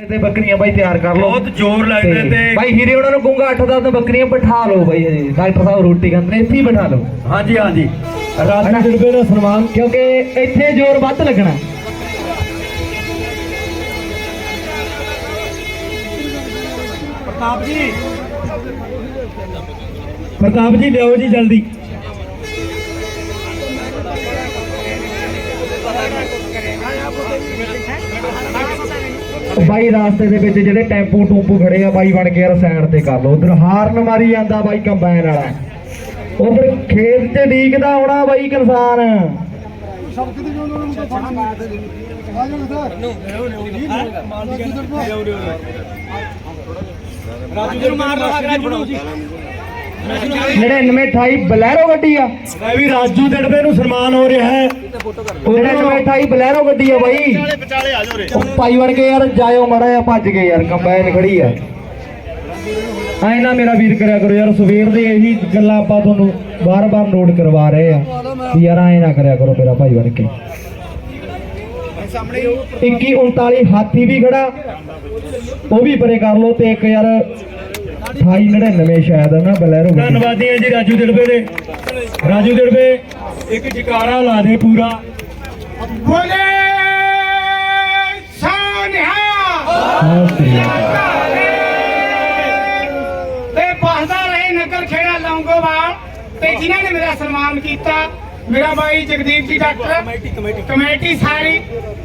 ਤੇ ਬੱਕਰੀਆਂ ਬਾਈ ਤਿਆਰ ਕਰ ਲਓ। ਬਹੁਤ ਜ਼ੋਰ ਲੱਗਦਾ ਤੇ ਤੇ। ਬਾਈ ਹੀਰੇ ਉਹਨਾਂ ਨੂੰ ਕਹੂੰਗਾ 8-10 ਬੱਕਰੀਆਂ ਬਿਠਾ ਲਓ ਬਾਈ ਜੀ ਡਾਕਟਰ ਸਾਹਿਬ ਰੋਟੀ ਖਾਂਦੇ ਨੇ, ਇੱਥੇ ਹੀ ਬਿਠਾ ਲਓ। ਹਾਂਜੀ ਹਾਂਜੀ। ਰਾਜੂ ਜੁੜਵੇ ਦਾ ਸਨਮਾਨ। ਕਿਉਂਕਿ ਇੱਥੇ ਜ਼ੋਰ ਵੱਧ ਲੱਗਣਾ। ਪ੍ਰਤਾਪ ਜੀ। ਪ੍ਰਤਾਪ ਜੀ ਲਿਓ ਜੀ ਜਲਦੀ। ਬਾਈ ਰਾਸਤੇ ਦੇ ਵਿੱਚ ਜਿਹੜੇ ਟੈਂਪੂ ਟੂਪੂ ਖੜੇ ਆ, ਬਾਈ ਬਣ ਕੇ ਯਾਰ ਸਾਈਡ ਤੇ ਕਰ ਲਓ। ਉਧਰ ਹਾਰਨ ਮਾਰੀ ਜਾਂਦਾ ਬਾਈ ਕੰਬਾਈਨ ਵਾਲਾ। ਉਧਰ ਖੇਤ ਤੇ ਡੀਕਦਾ ਆਉਣਾ ਬਾਈ ਕਿਸਾਨ ਰਾਜੂ ਨੂੰ ਮਾਰ ਲਾ, ਰਾਜੂ ਨੂੰ 9928 ਬਲੈਰੋ ਗੱਡੀ ਆ। ਮੈਂ ਵੀ ਰਾਜੂ ਦੜਵੇ ਨੂੰ ਸਨਮਾਨ ਹੋ ਰਿਹਾ ਹੈ। 9928 ਬਲੈਰੋ ਗੱਡੀ ਆ ਬਾਈ। ਵਿਚਾਲੇ ਆ ਜਾਓ ਰੇ। ਭਾਈ ਵੜ ਕੇ ਯਾਰ ਜਾਇਓ ਮੜਾ ਆ ਭੱਜ ਗਏ ਯਾਰ ਕੰਬਾਈਨ ਖੜੀ ਆ। ਐ ਨਾ ਮੇਰਾ ਵੀਰ ਕਰਿਆ ਕਰੋ ਯਾਰ ਸਵੇਰ ਦੇ ਇਹੀ ਗੱਲਾਂ ਆਪਾਂ ਤੁਹਾਨੂੰ ਬਾਰ-ਬਾਰ ਨੋਟ ਕਰਵਾ ਰਹੇ ਆ। ਯਾਰ ਐ ਨਾ ਕਰਿਆ ਕਰੋ ਮੇਰਾ ਭਾਈ ਵੜ ਕੇ। 2139 ਹਾਥੀ ਵੀ ਖੜਾ। ਉਹ ਵੀ ਪਰੇ ਕਰ ਲਓ ਤੇ ਇੱਕ ਯਾਰ 2899 ਸ਼ਾਇਦ ਨਾ ਬਲੈਰੋ ਧੰਨਵਾਦੀ ਹੈ ਜੀ ਰਾਜੂ ਦੜਵੇ ਦੇ। ਰਾਜੂ ਦੜਵੇ ਇੱਕ ਜਕਾਰਾ ਲਾ ਦੇ ਪੂਰਾ। ਬੋਲੇ ਸੋਨਿਹਾ ਆ। ਤੇ ਬਸਦਾ ਰਹੇ ਨਗਰ ਖੇੜਾ ਲੌਂਗੋਵਾਲ। ਤੇ ਜਿਨ੍ਹਾਂ ਨੇ ਮੇਰਾ ਸਨਮਾਨ ਕੀਤਾ ਮੇਰਾ ਬਾਈ ਜਗਦੀਪ ਜੀ ਡਾਕਟਰ ਕਮੇਟੀ ਸਾਰੀ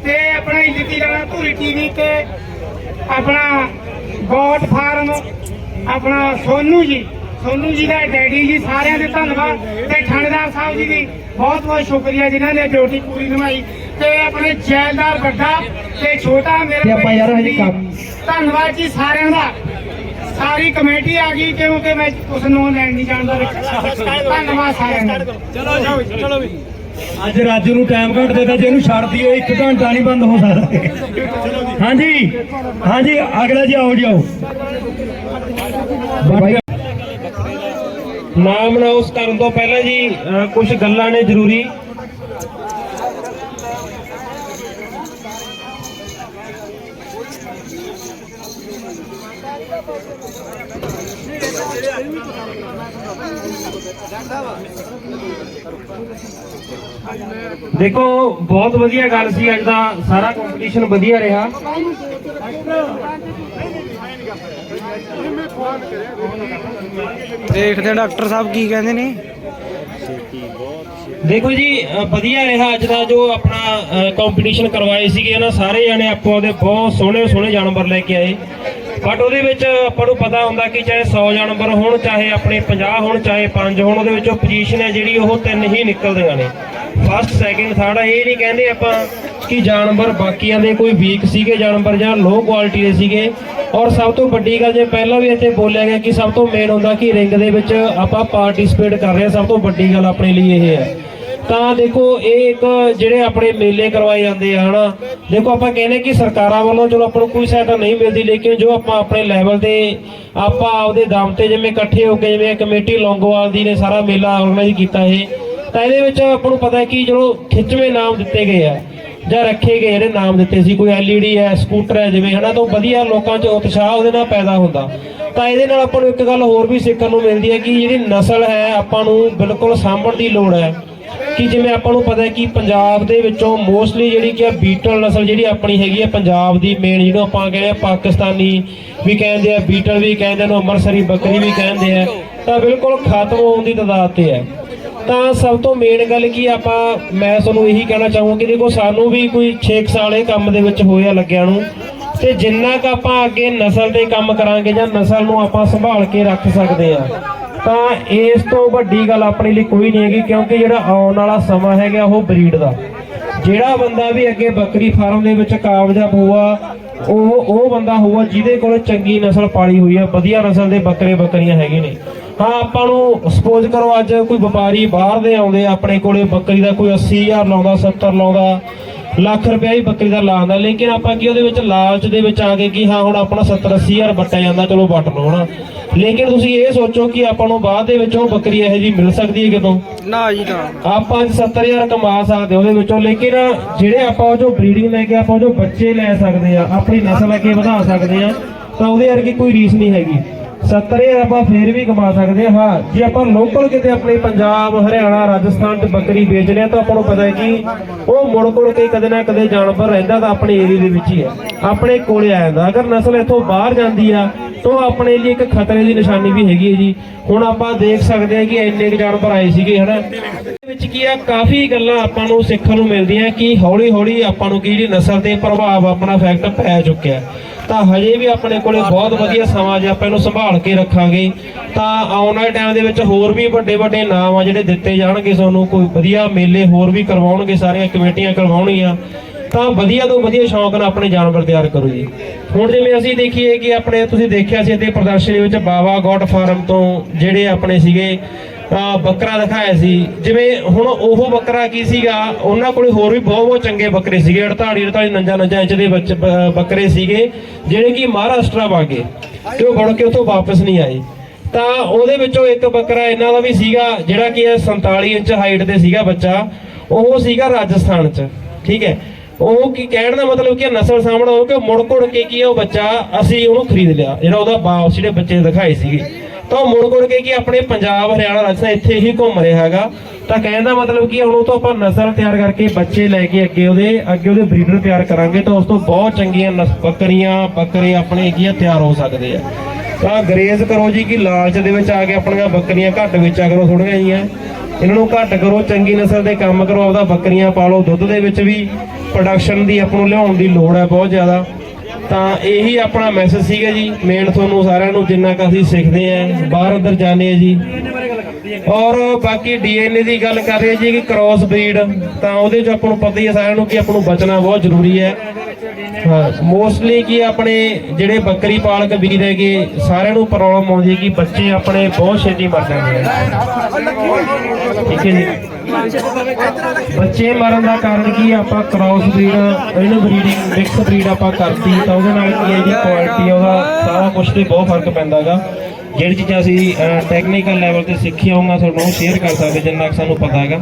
ਤੇ ਆਪਣਾ ਇਲਤੀ ਰਾਣਾ ਧੂਰੀ ਟੀਵੀ ਤੇ ਆਪਣਾ ਗੋਡ ਫਾਰਮ ਆਪਣਾ ਸੋਨੂ ਜੀ ਸੋਨੂ ਜੀ ਦਾ ਡੈਡੀ ਜੀ ਸਾਰਿਆਂ ਦੇ ਧੰਨਵਾਦ ਤੇ ਥਾਣੇਦਾਰ ਸਾਹਿਬ ਜੀ ਦੀ ਬਹੁਤ ਬਹੁਤ ਸ਼ੁਕਰੀਆ ਜਿਨ੍ਹਾਂ ਨੇ ਡਿਊਟੀ ਪੂਰੀ ਨਿਭਾਈ ਤੇ ਆਪਣੇ ਜੈਲਦਾਰ ਵੱਡਾ ਤੇ ਛੋਟਾ ਤੇ ਮੇਰੇ ਆਪਾਂ ਯਾਰ ਹਜੇ ਕੰਮ- ਧੰਨਵਾਦ ਜੀ ਸਾਰਿਆਂ ਦਾ। ਸਾਰੀ ਕਮੇਟੀ ਆ ਗਈ ਕਿਉਂਕਿ ਮੈਂ ਉਸ ਨੂੰ ਲੈਣ ਨਹੀਂ ਜਾਣਦਾ। ਧੰਨਵਾਦ ਸਾਰਿਆਂ ਦਾ। ਚਲੋ ਜਾਓ ਚਲੋ ਵੀ। ਅੱਜ ਰਾਜੂ ਨੂੰ ਟਾਈਮ ਘੱਟ ਦਿੱਤਾ, ਜੇ ਇਹਨੂੰ ਛੱਡ ਦਿਓ ਇੱਕ ਘੰਟਾ ਨਹੀਂ ਬੰਦ ਹੋ ਸਕਦਾ। ਹਾਂਜੀ ਹਾਂਜੀ, ਅਗਲਾ ਜੀ ਆਓ ਜੀ, ਆਓ। ਬਾਈ ਨਾਮ ਅਨਾਉਂਸ ਕਰਨ ਤੋਂ ਪਹਿਲਾਂ ਜੀ ਕੁਝ ਗੱਲਾਂ ਨੇ ਜ਼ਰੂਰੀ। ਦੇਖੋ ਬਹੁਤ ਵਧੀਆ ਗੱਲ ਸੀ ਅੱਜ ਦਾ ਸਾਰਾ ਕੰਪੀਟੀਸ਼ਨ ਵਧੀਆ ਰਿਹਾ। ਦੇਖਦੇ ਹਾਂ ਡਾਕਟਰ ਸਾਹਿਬ ਕੀ ਕਹਿੰਦੇ ਨੇ। ਦੇਖੋ ਜੀ ਵਧੀਆ ਰਿਹਾ ਅੱਜ ਦਾ ਜੋ ਆਪਣਾ ਕੰਪੀਟੀਸ਼ਨ ਕਰਵਾਏ ਸੀਗੇ ਨਾ ਸਾਰੇ ਜਣੇ ਆਪੋ ਦੇ ਬਹੁਤ ਸੋਹਣੇ ਸੋਹਣੇ ਜਾਨਵਰ ਲੈ ਕੇ ਆਏ। ਬਟ ਉਹਦੇ ਵਿੱਚ ਆਪਾਂ ਨੂੰ ਪਤਾ ਹੁੰਦਾ ਕਿ ਚਾਹੇ 100 ਜਾਨਵਰ ਹੋਣ, ਚਾਹੇ ਆਪਣੇ 50 ਹੋਣ, ਚਾਹੇ 5 ਹੋਣ, ਉਹਦੇ ਵਿੱਚੋਂ ਪੋਜੀਸ਼ਨ ਹੈ ਜਿਹੜੀ ਉਹ ਤਿੰਨ ਹੀ ਨਿਕਲਦੀਆਂ ਨੇ। ਫਸਟ ਸੈਕਿੰਡ ਥਰਡ ਇਹ ਨਹੀਂ ਕਹਿੰਦੇ ਆਪਾਂ ਕਿ ਜਾਨਵਰ ਬਾਕੀਆਂ ਦੇ ਕੋਈ ਵੀਕ ਸੀਗੇ ਜਾਨਵਰ ਜਾਂ ਲੋ ਕੁਆਲਿਟੀ ਦੇ ਸੀਗੇ। ਔਰ ਸਭ ਤੋਂ ਵੱਡੀ ਗੱਲ ਜੇ ਪਹਿਲਾਂ ਵੀ ਇੱਥੇ ਬੋਲਿਆ ਗਿਆ ਕਿ ਸਭ ਤੋਂ ਮੇਨ ਹੁੰਦਾ ਕਿ ਰਿੰਗ ਦੇ ਵਿੱਚ ਆਪਾਂ ਪਾਰਟਿਸਿਪੇਟ ਕਰ ਰਹੇ ਹਾਂ, ਸਭ ਤੋਂ ਵੱਡੀ ਗੱਲ ਆਪਣੇ ਲਈ ਇਹ ਹੈ। ਤਾਂ ਦੇਖੋ, ਇਹ ਇੱਕ ਜਿਹੜੇ ਆਪਣੇ ਮੇਲੇ ਕਰਵਾਏ ਜਾਂਦੇ ਆ, ਹਨਾ? ਦੇਖੋ, ਆਪਾਂ ਕਹਿੰਦੇ ਕਿ ਸਰਕਾਰਾਂ ਵੱਲੋਂ ਚਲੋ ਆਪਾਂ ਨੂੰ ਕੋਈ ਸਹਾਇਤਾ ਨਹੀਂ ਮਿਲਦੀ, ਲੇਕਿਨ ਜੋ ਆਪਾਂ ਆਪਣੇ ਲੈਵਲ ਤੇ ਆਪਾਂ ਆਪਦੇ ਦਮ ਤੇ ਜਿਵੇਂ ਇਕੱਠੇ ਹੋ ਕੇ ਜਿਵੇਂ ਕਮੇਟੀ ਲੌਂਗੋਵਾਲ ਦੀ ਨੇ ਸਾਰਾ ਮੇਲਾ ਆਰਗੇਨਾਈਜ਼ ਕੀਤਾ ਇਹ, ਤਾਂ ਇਹਦੇ ਵਿੱਚ ਆਪਾਂ ਨੂੰ ਪਤਾ ਹੈ ਕਿ ਚਲੋ ਖਿੱਚਵੇਂ ਨਾਮ ਦਿੱਤੇ ਗਏ ਆ, ਜਾਂ ਰੱਖੇ ਗਏ ਜਿਹੜੇ ਨਾਮ ਦਿੱਤੇ ਸੀ, ਕੋਈ ਐਲਈਡੀ ਹੈ ਸਕੂਟਰ ਹੈ, ਜਿਵੇਂ, ਹਨਾ? ਤਾਂ ਵਧੀਆ ਲੋਕਾਂ 'ਚ ਉਤਸ਼ਾਹ ਉਹਦੇ ਨਾਲ ਪੈਦਾ ਹੁੰਦਾ। ਤਾਂ ਇਹਦੇ ਨਾਲ ਆਪਾਂ ਨੂੰ ਇੱਕ ਗੱਲ ਹੋਰ ਵੀ ਸਿੱਖਣ ਨੂੰ ਮਿਲਦੀ ਹੈ ਕਿ ਜਿਹੜੀ ਨਸਲ ਹੈ ਆਪਾਂ ਨੂੰ ਬਿਲਕੁਲ ਸਾਂਭਣ ਦੀ ਲੋੜ ਹੈ। ਕਿ ਜਿਵੇਂ ਆਪਾਂ ਨੂੰ ਪਤਾ ਹੈ ਕਿ ਪੰਜਾਬ ਦੇ ਵਿੱਚੋਂ ਮੋਸਟਲੀ ਜਿਹੜੀ ਕਿ ਆ ਬੀਟਲ ਨਸਲ ਜਿਹੜੀ ਆਪਣੀ ਹੈਗੀ ਹੈ ਪੰਜਾਬ ਦੀ ਮੇਨ ਜਿਹਨੂੰ ਆਪਾਂ ਕਹਿੰਦੇ ਆ ਪਾਕਿਸਤਾਨੀ ਵੀ ਕਹਿੰਦੇ ਆ ਬੀਟਲ ਵੀ ਕਹਿੰਦੇ ਨੇ ਅੰਮ੍ਰਿਤਸਰੀ ਬੱਕਰੀ ਵੀ ਕਹਿੰਦੇ ਆ, ਤਾਂ ਬਿਲਕੁਲ ਖਤਮ ਹੋਣ ਦੀ ਤਦਾਦ ਤੇ ਹੈ। ਤਾਂ ਸਭ ਤੋਂ ਮੇਨ ਗੱਲ ਕੀ ਆਪਾਂ, ਮੈਂ ਤੁਹਾਨੂੰ ਇਹੀ ਕਹਿਣਾ ਚਾਹੂੰਗਾ ਕਿ ਦੇਖੋ ਸਾਨੂੰ ਵੀ ਕੋਈ 6 ਸਾਲ ਇਹ ਕੰਮ ਦੇ ਵਿੱਚ ਹੋਇਆ ਲੱਗਿਆ ਨੂੰ, ਤੇ ਜਿੰਨਾ ਕ ਆਪਾਂ ਅੱਗੇ ਨਸਲ ਤੇ ਕੰਮ ਕਰਾਂਗੇ ਜਾਂ ਨਸਲ ਨੂੰ ਆਪਾਂ ਸੰਭਾਲ ਕੇ ਰੱਖ ਸਕਦੇ ਆ ਤਾਂ ਇਸ ਤੋਂ ਵੱਡੀ ਗੱਲ ਆਪਣੇ ਲਈ ਕੋਈ ਨਹੀਂ ਹੈਗੀ, ਕਿਉਂਕਿ ਜਿਹੜਾ ਆਉਣ ਵਾਲਾ ਸਮਾਂ ਹੈਗਾ ਉਹ ਬਰੀਡ ਦਾ। ਜਿਹੜਾ ਬੰਦਾ ਵੀ ਅੱਗੇ ਬੱਕਰੀ ਫਾਰਮ ਦੇ ਵਿੱਚ ਕਾਮਯਾਬ ਹੋਊਗਾ, ਉਹ ਉਹ ਬੰਦਾ ਹੋਊਗਾ ਜਿਹਦੇ ਕੋਲ ਚੰਗੀ ਨਸਲ ਪਾਲੀ ਹੋਈ ਹੈ, ਵਧੀਆ ਨਸਲ ਦੇ ਬੱਕਰੇ ਬੱਕਰੀਆਂ ਹੈਗੇ ਨੇ। ਹਾਂ, ਆਪਾਂ ਨੂੰ ਸਪੋਜ਼ ਕਰੋ ਅੱਜ ਕੋਈ ਵਪਾਰੀ ਬਾਹਰ ਦੇ ਆਉਂਦੇ ਆਪਣੇ ਕੋਲੇ ਬੱਕਰੀ ਦਾ ਕੋਈ 80000 ਲਾਉਂਦਾ 70 ਲਾਉਂਦਾ, ਲੱਖ ਰੁਪਇਆ ਹੀ ਬੱਕਰੀ ਦਾ ਲਾਉਂਦਾ ਲੇਕਿਨ ਆਪਾਂ ਕੀ ਉਹਦੇ ਵਿੱਚ ਲਾਲਚ ਦੇ ਵਿੱਚ ਆ ਗਏ ਕਿ ਹਾਂ, ਹੁਣ ਆਪਣਾ 70 80000 ਵੱਟਿਆ ਜਾਂਦਾ, ਚਲੋ ਵੱਟ ਲਓ, ਹਨਾ। ਲੇਕਿਨ ਤੁਸੀਂ ਇਹ ਸੋਚੋ ਕਿ ਆਪਾਂ ਨੂੰ ਬਾਅਦ ਦੇ ਵਿੱਚ ਉਹ ਬੱਕਰੀ ਇਹੋ ਜੀ ਮਿਲ ਸਕਦੀ ਹੈ ਕਿਦੋਂ ਨਾ ਜੀ ਨਾ। ਆਪਾਂ ਅੱਜ 70000 ਕਮਾ ਸਕਦੇ ਉਹਦੇ ਵਿੱਚੋਂ ਲੇਕਿਨ ਜਿਹੜੇ ਆਪਾਂ ਉਹ ਜੋ ਬਰੀਡਿੰਗ ਲੈ ਕੇ ਆਪਾਂ ਉਹ ਜੋ ਬੱਚੇ ਲੈ ਸਕਦੇ ਆ ਆਪਣੀ ਨਸਲ ਅੱਗੇ ਵਧਾ ਸਕਦੇ ਆ ਤਾਂ ਉਹਦੇ ਵਰਗੀ ਕੋਈ ਰੀਸ ਨਹੀਂ ਹੈਗੀ। 70000 ਆਪਾਂ ਫੇਰ ਵੀ ਕਮਾ ਸਕਦੇ ਹਾਂ। ਜੇ ਆਪਾਂ ਲੋਕਲ ਕਿਤੇ ਆਪਣੇ ਪੰਜਾਬ, ਹਰਿਆਣਾ, ਰਾਜਸਥਾਨ ਤੇ ਬੱਕਰੀ ਵੇਚਦੇ ਆ ਤਾਂ ਆਪਾਂ ਨੂੰ ਪਤਾ ਹੈ ਕਿ ਉਹ ਮੁੜ ਮੁੜ ਕੇ ਕਦੇ ਨਾ ਕਦੇ ਜਾਨਵਰ ਰਹਿੰਦਾ ਤਾਂ ਆਪਣੇ ਏਰੀਆ ਦੇ ਵਿੱਚ ਹੀ ਹੈ। ਆਪਣੇ ਕੋਲੇ ਆ ਜਾਂਦਾ। ਅਗਰ ਨਸਲ ਇੱਥੋਂ ਬਾਹਰ ਜਾਂਦੀ ਆ, ਤਾਂ ਆਪਣੇ ਲਈ ਇੱਕ ਖਤਰੇ ਦੀ ਨਿਸ਼ਾਨੀ ਵੀ ਹੈਗੀ ਹੈ ਜੀ। ਹੁਣ ਆਪਾਂ ਦੇਖ ਸਕਦੇ ਹਾਂ ਕਿ ਇੰਨੇ ਕੁ ਜਾਨਵਰ ਆਏ ਸੀਗੇ, ਹਨਾ। ਇਹਦੇ ਵਿੱਚ ਕੀ ਆ, ਕਾਫੀ ਗੱਲਾਂ ਆਪਾਂ ਨੂੰ ਸਿੱਖਣ ਨੂੰ ਮਿਲਦੀਆਂ ਕਿ ਹੌਲੀ ਹੌਲੀ ਆਪਾਂ ਨੂੰ ਕੀ ਜਿਹੜੀ ਨਸਲ ਤੇ ਪ੍ਰਭਾਵ ਆਪਣਾ ਇਫੈਕਟ ਪੈ ਚੁੱਕਿਆ। ਤਾਂ ਹਜੇ ਵੀ ਆਪਣੇ ਕੋਲੇ ਬਹੁਤ ਵਧੀਆ ਸਮਾਂ ਜੇ ਆਪਾਂ ਇਹਨੂੰ ਸੰਭਾਲ ਕੇ ਰੱਖਾਂਗੇ, ਤਾਂ ਆਉਣ ਵਾਲੇ ਟਾਈਮ ਦੇ ਵਿੱਚ ਹੋਰ ਵੀ ਵੱਡੇ ਵੱਡੇ ਨਾਮ ਆ ਜਿਹੜੇ ਦਿੱਤੇ ਜਾਣਗੇ ਤੁਹਾਨੂੰ ਕੋਈ ਵਧੀਆ ਮੇਲੇ ਹੋਰ ਵੀ ਕਰਵਾਉਣਗੇ, ਸਾਰੀਆਂ ਕਮੇਟੀਆਂ ਕਰਵਾਉਣਗੀਆਂ, ਤਾਂ ਵਧੀਆ ਤੋਂ ਵਧੀਆ ਸ਼ੌਂਕ ਨਾਲ ਆਪਣੇ ਜਾਨਵਰ ਤਿਆਰ ਕਰੋ ਜੀ। ਹੁਣ ਜਿਵੇਂ ਅਸੀਂ ਦੇਖੀਏ ਕਿ ਆਪਣੇ ਤੁਸੀਂ ਦੇਖਿਆ ਸੀ ਇੱਥੇ ਪ੍ਰਦਰਸ਼ਨੀ ਵਿੱਚ ਬਾਵਾ ਗੋਟ ਫਾਰਮ ਤੋਂ ਜਿਹੜੇ ਆਪਣੇ ਸੀਗੇ ਬੱਕਰਾ ਦਿਖਾਇਆ ਸੀ। ਜਿਵੇਂ ਹੁਣ ਉਹ ਬੱਕਰਾ ਕੀ ਸੀਗਾ, ਉਹਨਾਂ ਕੋਲੇ ਹੋਰ ਵੀ ਬਹੁਤ ਬਹੁਤ ਚੰਗੇ ਬੱਕਰੇ ਸੀਗੇ। 48 48 ਨੰਜਾ ਨੰਜਾ ਇੰਚ ਦੇ ਬੱਚ- ਬੱਕਰੇ ਸੀਗੇ, ਜਿਹੜੇ ਕਿ ਮਹਾਰਾਸ਼ਟਰ ਵਾਗੇ ਤੇ ਉਹ ਗੁੜ ਕੇ ਉੱਥੋਂ ਵਾਪਸ ਨਹੀਂ ਆਏ। ਤਾਂ ਉਹਦੇ ਵਿੱਚੋਂ ਇੱਕ ਬੱਕਰਾ ਇਹਨਾਂ ਦਾ ਵੀ ਸੀਗਾ, ਜਿਹੜਾ ਕਿ ਇਹ 47 ਇੰਚ ਹਾਈਟ ਤੇ ਸੀਗਾ ਬੱਚਾ। ਉਹ ਸੀਗਾ ਰਾਜਸਥਾਨ 'ਚ। ਠੀਕ ਹੈ। ਉਹ ਕੀ ਕਹਿਣ ਦਾ ਮਤਲਬ ਕਿ ਨਸਲ ਸਾਹਮਣਾ ਹੋ ਕਿ ਮੁੜ ਕੁੜ ਕੇ ਕੀ ਉਹ ਬੱਚਾ, ਅਸੀਂ ਉਹਨੂੰ ਖਰੀਦ ਲਿਆ। ਜਿਹੜਾ ਉਹਦਾ ਬਾਪ ਜਿਹੜੇ ਬੱਚੇ ਦਿਖਾਏ ਸੀਗੇ। ਤਾਂ ਉਹ ਮੁੜ ਕੁੜ ਕੇ ਕੀ ਆਪਣੇ ਪੰਜਾਬ, ਹਰਿਆਣਾ, ਰਾਜਸਥਾਨ ਇੱਥੇ ਹੀ ਘੁੰਮ ਰਿਹਾ ਹੈਗਾ। ਤਾਂ ਕਹਿਣ ਦਾ ਮਤਲਬ ਕੀ ਹੁਣ ਉਹ ਤੋਂ ਆਪਾਂ ਨਸਲ ਤਿਆਰ ਕਰਕੇ ਬੱਚੇ ਲੈ ਕੇ ਅੱਗੇ ਉਹਦੇ ਅੱਗੇ ਉਹਦੇ ਬਰੀਡਰ ਤਿਆਰ ਕਰਾਂਗੇ ਤਾਂ ਉਸ ਤੋਂ ਬਹੁਤ ਚੰਗੀਆਂ ਨਸ- ਬੱਕਰੀਆਂ, ਬੱਕਰੇ ਆਪਣੇ ਕੀ ਆ, ਤਿਆਰ ਹੋ ਸਕਦੇ ਆ। ਤਾਂ ਗਰੇਜ਼ ਕਰੋ ਜੀ ਕਿ ਲਾਲਚ ਦੇ ਵਿੱਚ ਆ ਕੇ ਆਪਣੀਆਂ ਬੱਕਰੀਆਂ ਘੱਟ ਵੇਚਿਆ ਕਰੋ ਥੋੜੀਆਂ ਜੀਆਂ ਇਹਨਾਂ ਨੂੰ ਘੱਟ ਕਰੋ, ਚੰਗੀ ਨਸਲ ਦੇ ਕੰਮ ਕਰੋ, ਆਪਦਾ ਬੱਕਰੀਆਂ ਪਾਲੋ, ਦੁੱਧ ਦੇ ਵਿੱਚ ਵੀ ਪ੍ਰੋਡਕਸ਼ਨ ਦੀ ਆਪ ਨੂੰ ਲਿਆਉਣ ਦੀ ਲੋੜ ਹੈ ਬਹੁਤ ਜ਼ਿਆਦਾ। ਤਾਂ ਇਹੀ ਆਪਣਾ ਮੈਸੇਜ ਸੀਗਾ ਜੀ। ਮੇਨ ਤੁਹਾਨੂੰ ਸਾਰਿਆਂ ਨੂੰ ਜਿੰਨਾ ਕੁ ਅਸੀਂ ਸਿੱਖਦੇ ਆਂ ਬਾਹਰ ਅੰਦਰ ਜਾਂਦੇ ਆ ਜੀ। ਔਰ ਬਾਕੀ ਡੀਐਨਏ ਦੀ ਗੱਲ ਕਰ ਰਹੇ ਜੀ ਕਿ ਕ੍ਰਾਸ ਬਰੀਡ ਤਾਂ ਉਹਦੇ ਚ ਆਪਾਂ ਨੂੰ ਪਤਾ ਹੀ ਹੈ ਸਾਰਿਆਂ ਨੂੰ ਕਿ ਆਪਾਂ ਨੂੰ ਬਚਣਾ ਬਹੁਤ ਜ਼ਰੂਰੀ ਹੈ। ਹਾਂ ਮੋਸਟਲੀ ਕਿ ਆਪਣੇ ਜਿਹੜੇ ਬੱਕਰੀ ਪਾਲਕ ਵੀਰ ਹੈਗੇ, ਸਾਰਿਆਂ ਨੂੰ ਪ੍ਰੋਬਲਮ ਆਉਂਦੀ ਹੈ ਕਿ ਬੱਚੇ ਆਪਣੇ ਬਹੁਤ ਛੇਤੀ ਮਰ ਜਾਂਦੇ ਆ। ਠੀਕ ਹੈ ਜੀ। ਬੱਚੇ ਮਰਨ ਦਾ ਕਾਰਨ ਕੀ ਆਪਾਂ ਕ੍ਰਾਸ ਬਰੀਡ ਇਹਨੂੰ ਬਰੀਡਿੰਗ ਮਿਕਸ ਬਰੀਡ ਆਪਾਂ ਕਰਤੀ। ਤਾਂ ਉਹਦੇ ਨਾਲ ਕੀ ਹੈ ਜੀ? ਕੁਆਲਿਟੀ ਉਹਦਾ ਸਾਰਾ ਕੁਝ ਤੇ ਬਹੁਤ ਫ਼ਰਕ ਪੈਂਦਾਗਾ ਜਿਹੜੀ ਚੀਜ਼ਾਂ ਅਸੀਂ ਟੈਕਨੀਕਲ ਲੈਵਲ ਤੇ ਸਿੱਖੀਆਂ ਹੋਊਗਾ, ਤੁਹਾਨੂੰ ਸ਼ੇਅਰ ਕਰ ਸਕਦੇ, ਜਿੰਨਾ ਕੁ ਸਾਨੂੰ ਪਤਾ ਹੈਗਾ।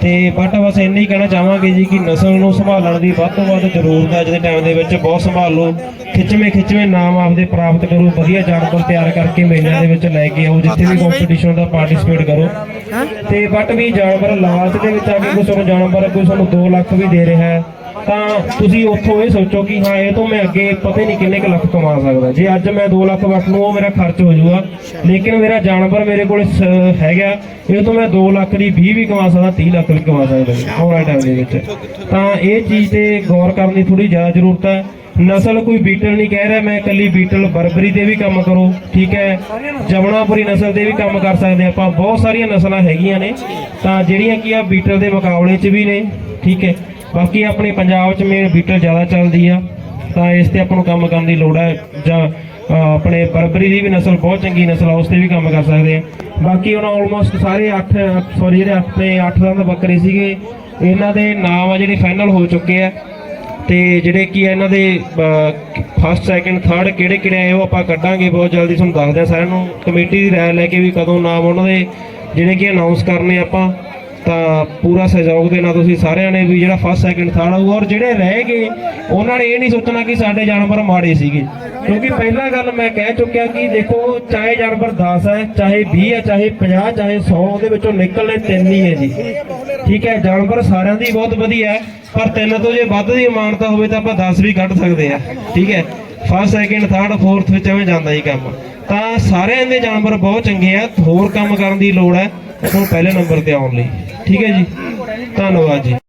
ਤੇ ਬਟ ਬਸ ਇੰਨਾ ਹੀ ਕਹਿਣਾ ਚਾਹਾਂਗੇ ਜੀ ਕਿ ਨਸਲ ਨੂੰ ਸੰਭਾਲਣ ਦੀ ਵੱਧ ਤੋਂ ਵੱਧ ਜ਼ਰੂਰਤ ਹੈ ਅੱਜ ਦੇ ਟਾਈਮ ਦੇ ਵਿੱਚ। ਬਹੁਤ ਸੰਭਾਲ ਲਓ ਖਿੱਚਵੇਂ ਖਿੱਚਵੇਂ ਨਾਮ ਆਪਦੇ ਪ੍ਰਾਪਤ ਕਰੋ ਵਧੀਆ ਜਾਨਵਰ ਤਿਆਰ ਕਰਕੇ ਮੇਲਿਆਂ ਦੇ ਵਿੱਚ ਲੈ ਕੇ ਆਓ ਜਿੱਥੇ ਵੀ ਕੰਪੀਟੀਸ਼ਨ ਦਾ ਪਾਰਟਿਸਿਪੇਟ ਕਰੋ। ਤੇ ਬਟ ਵੀ ਜਾਨਵਰ ਲਾਲਚ ਦੇ ਵਿੱਚ ਆ ਕੇ ਕੋਈ ਤੁਹਾਨੂੰ ਜਾਨਵਰ ਕੋਈ ਤੁਹਾਨੂੰ 2 ਲੱਖ ਵੀ ਦੇ ਰਿਹਾ ਹੈ। ਤਾਂ ਤੁਸੀਂ ਉੱਥੋਂ ਇਹ ਸੋਚੋ ਕਿ ਹਾਂ, ਇਹ ਤੋਂ ਮੈਂ ਅੱਗੇ ਪਤਾ ਨਹੀਂ ਕਿੰਨੇ ਕੁ ਲੱਖ ਕਮਾ ਸਕਦਾ। ਜੇ ਅੱਜ ਮੈਂ 2 ਲੱਖ ਵੱਟ ਨੂੰ ਉਹ ਮੇਰਾ ਖਰਚ ਹੋ ਜਾਊਗਾ। ਲੇਕਿਨ ਮੇਰਾ ਜਾਨਵਰ ਮੇਰੇ ਕੋਲ ਸ- ਹੈਗਾ। ਇਹ ਤੋਂ ਮੈਂ 2 ਲੱਖ ਦੀ 20 ਵੀ ਕਮਾ ਸਕਦਾ 30 ਲੱਖ ਵੀ ਕਮਾ ਸਕਦਾ ਆਉਣ ਵਾਲੇ ਟਾਈਮ ਦੇ ਵਿੱਚ। ਤਾਂ ਇਹ ਚੀਜ਼ ਤੇ ਗੌਰ ਕਰਨ ਦੀ ਥੋੜੀ ਜ਼ਿਆਦਾ ਜ਼ਰੂਰਤ ਹੈ। ਨਸਲ ਕੋਈ ਬੀਟਲ ਨਹੀਂ ਕਹਿ ਰਿਹਾ, ਮੈਂ ਇਕੱਲੀ ਬੀਟਲ ਬਰਬਰੀ ਤੇ ਵੀ ਕੰਮ ਕਰੋ, ਠੀਕ ਹੈ? ਜਮਨਾਪੁਰੀ ਨਸਲ ਤੇ ਵੀ ਕੰਮ ਕਰ ਸਕਦੇ ਆਪਾਂ। ਬਹੁਤ ਸਾਰੀਆਂ ਨਸਲਾਂ ਹੈਗੀਆਂ ਨੇ। ਤਾਂ ਜਿਹੜੀਆਂ ਕੀ ਆ, ਬੀਟਲ ਦੇ ਮੁਕਾਬਲੇ 'ਚ ਵੀ ਨੇ, ਠੀਕ ਹੈ? ਬਾਕੀ ਆਪਣੇ ਪੰਜਾਬ 'ਚ ਮੇਨ ਬੀਟਲ ਜ਼ਿਆਦਾ ਚੱਲਦੀ ਆ, ਤਾਂ ਇਸ ਤੇ ਆਪਾਂ ਨੂੰ ਕੰਮ ਕਰਨ ਦੀ ਲੋੜ ਹੈ ਜਾਂ ਆਪਣੇ ਬਰਬਰੀ ਦੀ ਵੀ ਨਸਲ, ਬਹੁਤ ਚੰਗੀ ਨਸਲ ਆ, ਉਸ ਤੇ ਵੀ ਕੰਮ ਕਰ ਸਕਦੇ ਆ। ਬਾਕੀ ਉਹਨਾਂ ਆਲਮੋਸਟ ਸਾਰੇ 8 ਸੌਰੀ ਜਿਹੜੇ ਆਪਣੇ 8 ਦੰਦ ਬੱਕਰੇ ਸੀਗੇ, ਇਹਨਾਂ ਦੇ ਨਾਮ ਆ ਜਿਹੜੇ ਫਾਈਨਲ ਹੋ ਚੁੱਕੇ ਆ, ਤੇ ਜਿਹੜੇ ਕੀ ਇਹਨਾਂ ਦੇ ਫਸਟ ਸੈਕੰਡ ਥਰਡ ਕਿਹੜੇ ਕਿਹੜੇ ਆਏ ਉਹ ਆਪਾਂ ਕੱਢਾਂਗੇ ਬਹੁਤ ਜਲਦੀ, ਤੁਹਾਨੂੰ ਦੱਸਦੇ ਆ ਸਾਰਿਆਂ ਨੂੰ। ਕਮੇਟੀ ਦੀ ਰਾਏ ਲੈ ਕੇ ਵੀ ਕਦੋਂ ਨਾਮ ਉਹਨਾਂ ਦੇ ਜਿਹੜੇ ਕੀ ਅਨਾਉਂਸ ਕਰਨੇ ਆਪਾਂ। ਤਾਂ ਪੂਰਾ ਸਹਿਯੋਗ ਦੇਣਾ ਤੁਸੀਂ ਸਾਰਿਆਂ ਨੇ ਵੀ ਜਿਹੜਾ ਫਸਟ ਸੈਕਿੰਡ ਥਰਡ ਆਊ ਔਰ ਜਿਹੜੇ ਰਹਿ ਗਏ, ਉਹਨਾਂ ਨੇ ਇਹ ਨਹੀਂ ਸੋਚਣਾ ਕਿ ਸਾਡੇ ਜਾਨਵਰ ਮਾੜੇ ਸੀਗੇ। ਕਿਉਂਕਿ ਪਹਿਲਾਂ ਗੱਲ ਮੈਂ ਕਹਿ ਚੁੱਕਿਆ ਕਿ ਦੇਖੋ, ਚਾਹੇ ਜਾਨਵਰ 10 ਹੈ, ਚਾਹੇ 20 ਹੈ, ਚਾਹੇ 50 ਚਾਹੇ 100 ਉਹਦੇ ਵਿੱਚੋਂ ਨਿਕਲਣੇ ਤਿੰਨ ਹੀ ਹੈ ਜੀ। ਠੀਕ ਹੈ, ਜਾਨਵਰ ਸਾਰਿਆਂ ਦੀ ਬਹੁਤ ਵਧੀਆ ਹੈ, ਪਰ ਤਿੰਨ ਤੋਂ ਜੇ ਵੱਧ ਦੀ ਇਮਾਨਤਾ ਹੋਵੇ ਤਾਂ ਆਪਾਂ 10 ਵੀ ਕੱਢ ਸਕਦੇ ਆ ਠੀਕ ਹੈ ਫਸਟ ਸੈਕਿੰਡ ਥਰਡ ਫੋਰਥ ਵਿੱਚ ਐਵੇਂ ਜਾਂਦਾ ਹੀ ਕੰਮ। ਤਾਂ ਸਾਰਿਆਂ ਦੇ ਜਾਨਵਰ ਬਹੁਤ ਚੰਗੇ ਆ, ਹੋਰ ਕੰਮ ਕਰਨ ਦੀ ਲੋੜ ਹੈ। ਤੁਹਾਨੂੰ ਪਹਿਲੇ ਨੰਬਰ ਤੇ ਆਉਣ ਲਈ। ਠੀਕ ਹੈ ਜੀ? ਧੰਨਵਾਦ ਜੀ।